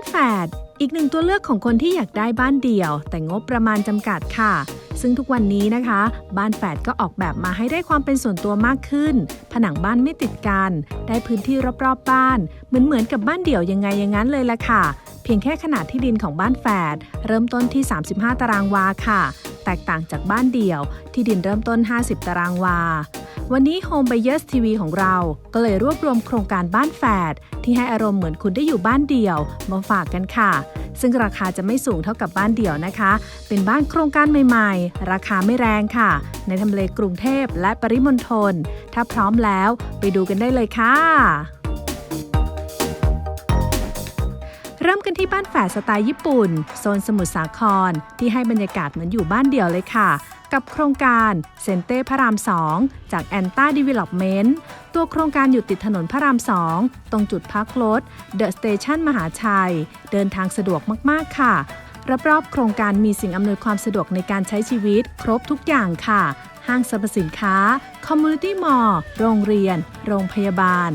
านแฝด อีกหนึ่งตัวเลือกของคนที่อยากได้บ้านเดี่ยว แต่งบประมาณจำกัดค่ะ ซึ่งทุกวันนี้นะคะ บ้านแฝดก็ออกแบบมาให้ได้ความเป็นส่วนตัวมากขึ้น ผนังบ้านไม่ติดกัน ได้พื้นที่รอบๆบ้าน เหมือนเหมือนกับบ้านเดี่ยวยังไงอย่างนั้นเลยละค่ะเพียงแค่ขนาดที่ดินของบ้านแฝดเริ่มต้นที่ 35 ตารางวาค่ะ แตกต่างจากบ้านเดี่ยว ที่ดินเริ่มต้น 50 ตารางวา วันนี้ Home Buyers TV ของเรา ก็เลยรวบรวมโครงการบ้านแฝดที่ให้อารมณ์เหมือนคุณได้อยู่บ้านเดี่ยว มาฝากกันค่ะ ซึ่งราคาจะไม่สูงเท่ากับบ้านเดี่ยวนะคะ เป็นบ้านโครงการใหม่ๆ ราคาไม่แรงค่ะ ในทำเลกรุงเทพและปริมณฑลถ้าพร้อมแล้วไปดูกันได้เลยค่ะเริ่มกันที่บ้านแฝดสไตล์ญี่ปุ่น โซนสมุทรสาคร ที่ให้บรรยากาศเหมือนอยู่บ้านเดี่ยวเลยค่ะ กับโครงการเซนเต้พระราม 2 จากแอนต้าดีเวล็อปเมนต์ตัวโครงการอยู่ติดถนนพระราม 2 ตรงจุดพักรถเดอะสเตชันมหาชัย เดินทางสะดวกมาก ๆ ค่ะรอบๆโครงการมีสิ่งอำนวยความสะดวกในการใช้ชีวิต ครบทุกอย่างค่ะ ห้างสรรพสินค้า คอมมูนิตี้มอลล์โรงเรียน โรงพยาบาล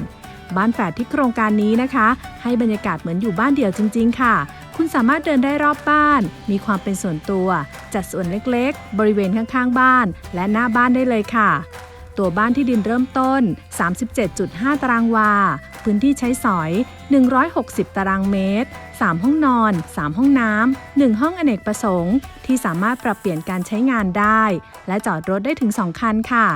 บ้านแฝดที่โครงการนี้นะคะ ให้บรรยากาศเหมือนอยู่บ้านเดี่ยวจริง ๆ ค่ะ คุณสามารถเดินได้รอบบ้าน มีความเป็นส่วนตัว จัดส่วนเล็กๆ บริเวณข้างๆ บ้าน และหน้าบ้านได้เลยค่ะ ตัวบ้านที่ดินเริ่มต้น 37.5 ตารางวา พื้นที่ใช้สอย 160 ตารางเมตร 3 ห้องนอน 3 ห้องน้ำ 1 ห้องอเนกประสงค์ ที่สามารถปรับเปลี่ยนการใช้งานได้ และจอดรถได้ถึง 2 คันค่ะ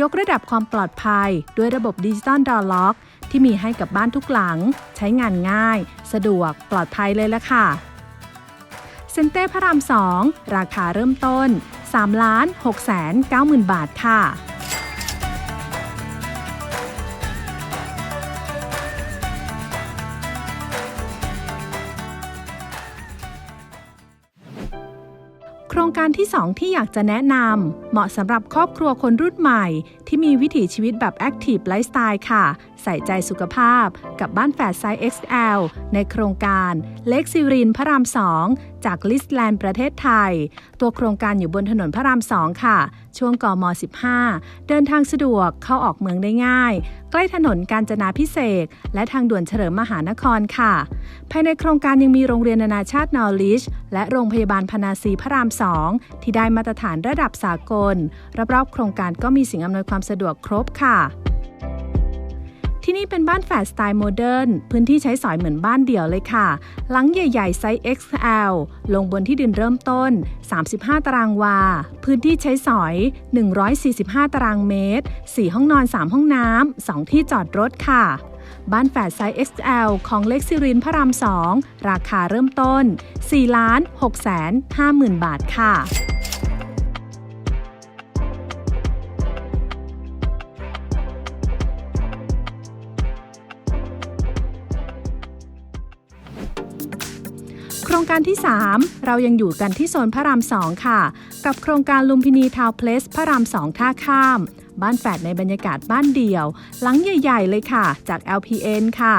ยกระดับความปลอดภัย ด้วยระบบดิจิตอลดอ r ล็อก ที่มีให้กับบ้านทุกหลัง ใช้งานง่าย สะดวกปลอดภัยเลยละค่ะเซนเต้พระราม 2 ราคาเริ่มต้น 3 ล้าน6แสน9หมื่นบาทค่ะโครงการที่ 2 ที่อยากจะแนะนำเหมาะสำหรับครอบครัวคนรุ่นใหม่ ที่มีวิถีชีวิตแบบแอคทีฟไลฟ์สไตล์ค่ะ ใส่ใจสุขภาพกับบ้านแฝดไซส์ XL ในโครงการเล็กซิรินพระราม 2 จากลิสแลนด์ประเทศไทย ตัวโครงการอยู่บนถนนพระราม 2 ค่ะ ช่วงกม 15 เดินทางสะดวกเข้าออกเมืองได้ง่าย ใกล้ถนนกาญจนาพิเศษ และทางด่วนเฉลิมมหานครค่ะ ภายในโครงการยังมีโรงเรียนนานาชาตินอริชและโรงพยาบาลพนาซีพระราม 2 ที่ได้มาตรฐานระดับสากลรอบๆโครงการก็มีสิ่งอำนวยความสะดวกครบค่ะ ที่นี่เป็นบ้านแฝดสไตล์โมเดิร์นพื้นที่ใช้สอยเหมือนบ้านเดี่ยวเลยค่ะ หลังใหญ่ๆไซส์ XL ลงบนที่ดินเริ่มต้น 35 ตารางวา พื้นที่ใช้สอย 145 ตารางเมตร 4 ห้องนอน 3 ห้องน้ำ 2 ที่จอดรถค่ะบ้านแฝดไซส์ XL ของเล็กซิรินพระราม 2 ราคาเริ่มต้น4ล้าน6แสน5หมื่นบาทค่ะ รงการที่ 3 เรายังอยู่กันที่โซนพระราม2ค่ะ กับโครงการลุมพินีทาวเพลสพระราม2ท่าข้าม บ้านแฝดในบรรยากาศบ้านเดี่ยว หลังใหญ่ๆเลยค่ะ จาก LPN ค่ะ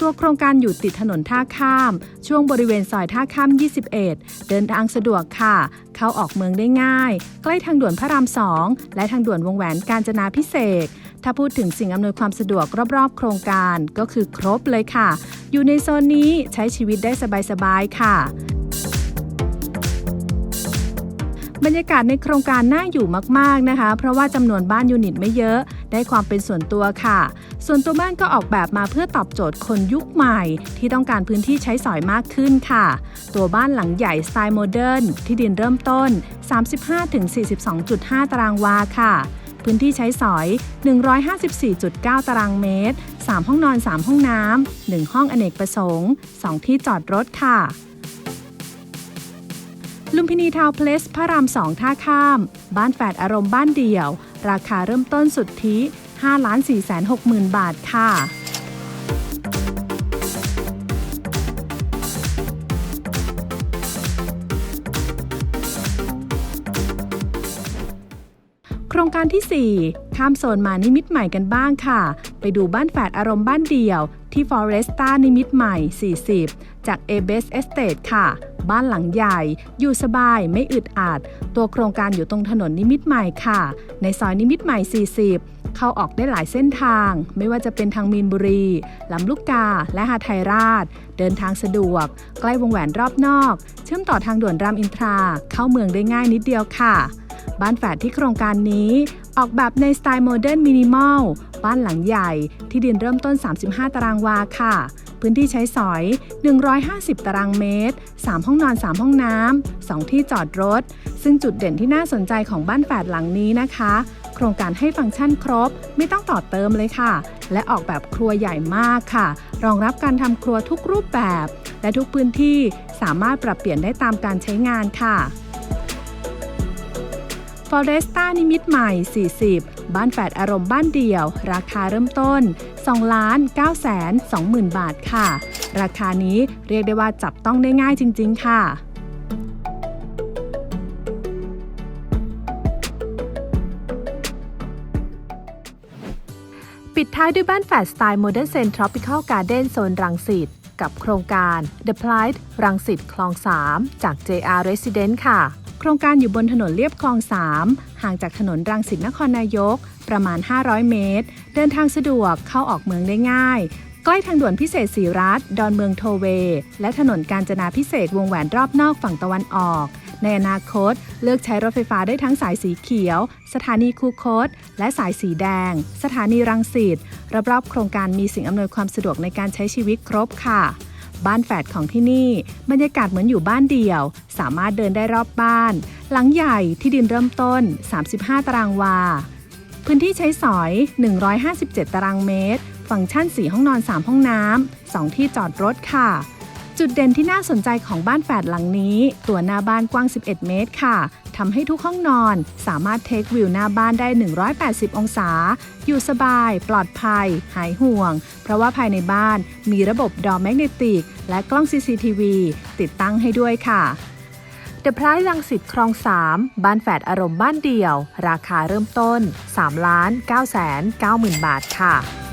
ตัวโครงการอยู่ติดถนนท่าข้าม ช่วงบริเวณซอยท่าข้าม 21 เดินทางสะดวกค่ะ เข้าออกเมืองได้ง่าย ใกล้ทางด่วนพระราม2และทางด่วนวงแหวนกาญจนาพิเศษ ถ้าพูดถึงสิ่งอำนวยความสะดวกรอบๆ โครงการก็คือครบเลยค่ะ อยู่ในโซนนี้ใช้ชีวิตได้สบายๆ ค่ะบรรยากาศในโครงการน่าอยู่มากๆนะคะ เพราะว่าจำนวนบ้านยูนิตไม่เยอะ ได้ความเป็นส่วนตัวค่ะ ส่วนตัวบ้านก็ออกแบบมาเพื่อตอบโจทย์คนยุคใหม่ ที่ต้องการพื้นที่ใช้สอยมากขึ้นค่ะ ตัวบ้านหลังใหญ่สไตล์โมเดิร์นที่ดินเริ่มต้น 35-42.5 ตารางวาค่ะ พื้นที่ใช้สอย 154.9 ตารางเมตร 3 ห้องนอน 3 ห้องน้ำ 1 ห้องอเนกประสงค์ 2 ที่จอดรถค่ะ ลุมพินีทาวน์เพลสพระราม 2 ท่าข้าม บ้านแฝดอารมณ์บ้านเดี่ยว ราคาเริ่มต้นสุทธิ 5 4 6 0 0 0 0 บาทค่ะ ครงการที่ 4 ข้ามโซนมานิมิตใหม่กันบ้างค่ะ ไปดูบ้านแฝดอารมณ์บ้านเดี่ยว ที่ Foresta นิมิตใหม่ 40 จาก a b e s Estate ค่ะ บ้านหลังใหญ่ อยู่สบายไม่อึดอัด ตัวโครงการอยู่ตรงถนนนิมิตใหม่ค่ะ ในซอยนิมิตใหม่ 40เข้าออกได้หลายเส้นทาง ไม่ว่าจะเป็นทางมีนบุรี ลำลูกกา และหาไทยราช เดินทางสะดวก ใกล้วงแหวนรอบนอก เชื่อมต่อทางด่วนรามอินทรา เข้าเมืองได้ง่ายนิดเดียวค่ะ บ้านแฝดที่โครงการนี้ ออกแบบในสไตล์โมเดิร์นมินิมอล บ้านหลังใหญ่ ที่ดินเริ่มต้น 35 ตารางวาค่ะ พื้นที่ใช้สอย 150 ตารางเมตร 3 ห้องนอน 3 ห้องน้ำ 2 ที่จอดรถ ซึ่งจุดเด่นที่น่าสนใจของบ้านแฝดหลังนี้นะคะ โครงการให้ฟังก์ชันครบ ไม่ต้องต่อเติมเลยค่ะ และออกแบบครัวใหญ่มากค่ะ รองรับการทำครัวทุกรูปแบบ และทุกพื้นที่สามารถปรับเปลี่ยนได้ตามการใช้งานค่ะ ฟอเรสต้านิมิตใหม่ 40 บ้านแฝดอารมณ์บ้านเดี่ยว ราคาเริ่มต้น 2 ล้าน9แสน20,000 บาทค่ะ ราคานี้เรียกได้ว่าจับต้องได้ง่ายจริง ๆ ค่ะปิดท้ายด้วยบ้านแฝดสไตล์โมเดิร์นเซนทรอปิคอลการ์เด้นโซนรังสิตกับโครงการ The Pride รังสิตคลอง 3 จาก JR Resident ค่ะ รงการอยู่บนถนนเลียบคลอง 3 ห่างจากถนนรังสิตนครนายก ประมาณ 500 เมตร เดินทางสะดวกเข้าออกเมืองได้ง่าย ใกล้ทางด่วนพิเศษสีรัฐ ดอนเมืองโทเว และถนนกาญจนาพิเศษวงแหวนรอบนอกฝั่งตะวันออก ในอนาคต เลือกใช้รถไฟฟ้าได้ทั้งสายสีเขียว สถานีคูคต และสายสีแดง สถานีรังสิตรอบๆโครงการมีสิ่งอำนวยความสะดวกในการใช้ชีวิตครบค่ะ บ้านแฝดของที่นี่ บรรยากาศเหมือนอยู่บ้านเดี่ยว สามารถเดินได้รอบบ้าน หลังใหญ่ที่ดินเริ่มต้น 35 ตารางวา พื้นที่ใช้สอย 157 ตารางเมตร ฟังก์ชัน 4 ห้องนอน 3 ห้องน้ำ 2 ที่จอดรถค่ะ จุดเด่นที่น่าสนใจของบ้านแฝดหลังนี้ ตัวหน้าบ้านกว้าง 11 เมตรค่ะ ทำให้ทุกห้องนอน สามารถเทควิวหน้าบ้านได้ 180 องศา อยู่สบาย ปลอดภัย หายห่วง เพราะว่าภายในบ้านมีระบบดอแมกเนติก และกล้อง CCTV ติดตั้งให้ด้วยค่ะเดอะไพรส์รังสิตคลอง 3 บ้านแฝดอารมณ์บ้านเดี่ยว ราคาเริ่มต้น3ล้าน9 9 0 0 0 บาทค่ะ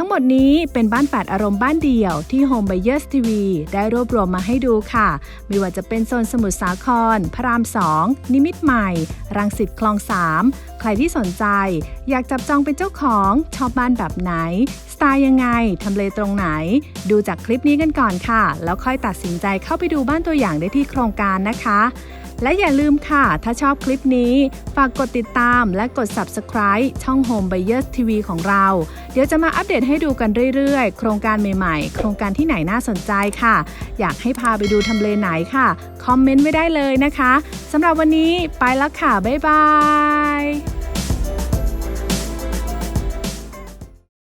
ทั้งหมดนี้เป็นบ้านแฝดอารมณ์บ้านเดี่ยวที่ Home Buyers TV ได้รวบรวมมาให้ดูค่ะ ไม่ว่าจะเป็นโซนสมุทรสาคร พระราม 2 นิมิตใหม่ รังสิตคลอง 3 ใครที่สนใจ อยากจับจองเป็นเจ้าของชอบบ้านแบบไหน สไตล์ยังไง ทำเลตรงไหน ดูจากคลิปนี้กันก่อนค่ะ แล้วค่อยตัดสินใจเข้าไปดูบ้านตัวอย่างได้ที่โครงการนะคะ และอย่าลืมค่ะ ถ้าชอบคลิปนี้ ฝากกดติดตามและกด subscribe ช่อง Home Buyers TV ของเรา เดี๋ยวจะมาอัปเดตให้ดูกันเรื่อยๆ โครงการใหม่ๆ โครงการที่ไหนน่าสนใจค่ะ อยากให้พาไปดูทำเลไหนค่ะ คอมเมนต์ไว้ได้เลยนะคะสำหรับวันนี้ไปแล้วค่ะ บ๊ายบาย